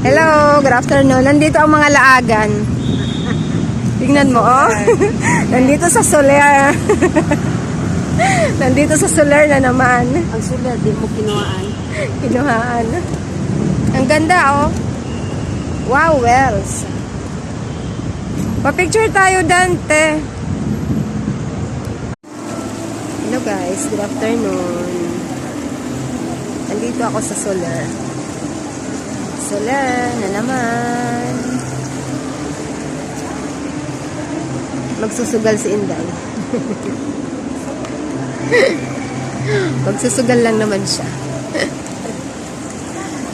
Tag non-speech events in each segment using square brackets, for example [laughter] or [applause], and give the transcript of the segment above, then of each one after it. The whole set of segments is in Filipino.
Hello, good afternoon. Nandito ang mga laagan. Tingnan mo, oh. [laughs] Nandito sa Soler. [laughs] Nandito sa Soler na naman. Ang sulat, di mo kinuhaan. Kinuhaan. Ang ganda, oh. Wow, wells. Pa-picture tayo, Dante. Hello guys, good afternoon. Nandito ako sa Soler. Soler na naman. Magsusugal si Inday. [laughs] Magsusugal lang naman siya. [laughs]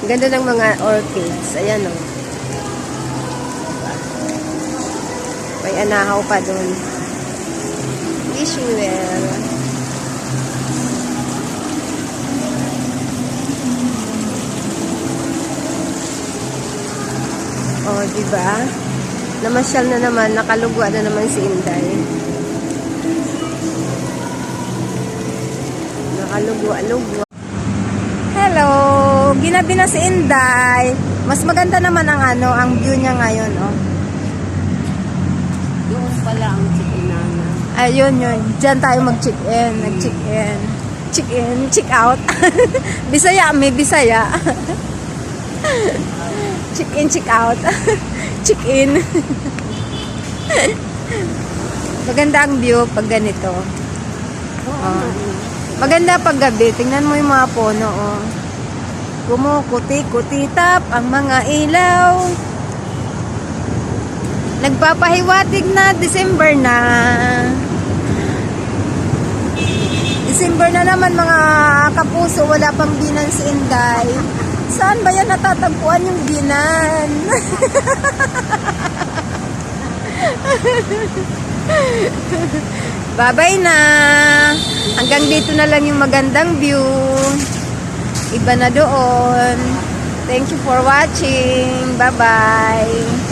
Ganda ng mga orchids. Ayan o. May anahaw pa doon. Oh, di ba? Namasyal na naman, nakalugwa na naman si Inday. Nakalugwa-lugwa. Hello! Ginabi na si Inday. Mas maganda naman ang ano, ang view niya ngayon, oh. Doon pala ang chikinana. Ayun yun. Diyan tayo mag-check-in. Nag-check-in. Check-in, check-out. [laughs] Bisaya, may Bisaya. [laughs] check-in, check-out. [laughs] check-in. [laughs] Maganda ang view pag ganito. Oh. Maganda pag gabi. Tingnan mo yung mga puno, oh. Kumukuti-kutitap ang mga ilaw. Nagpapahiwatig na December na. December na naman mga kapuso, wala pang binan si Inday. Saan ba yan natatagpuan yung binan? [laughs] Bye-bye na. Hanggang dito na lang yung magandang view. Iba na doon. Thank you for watching. Bye-bye.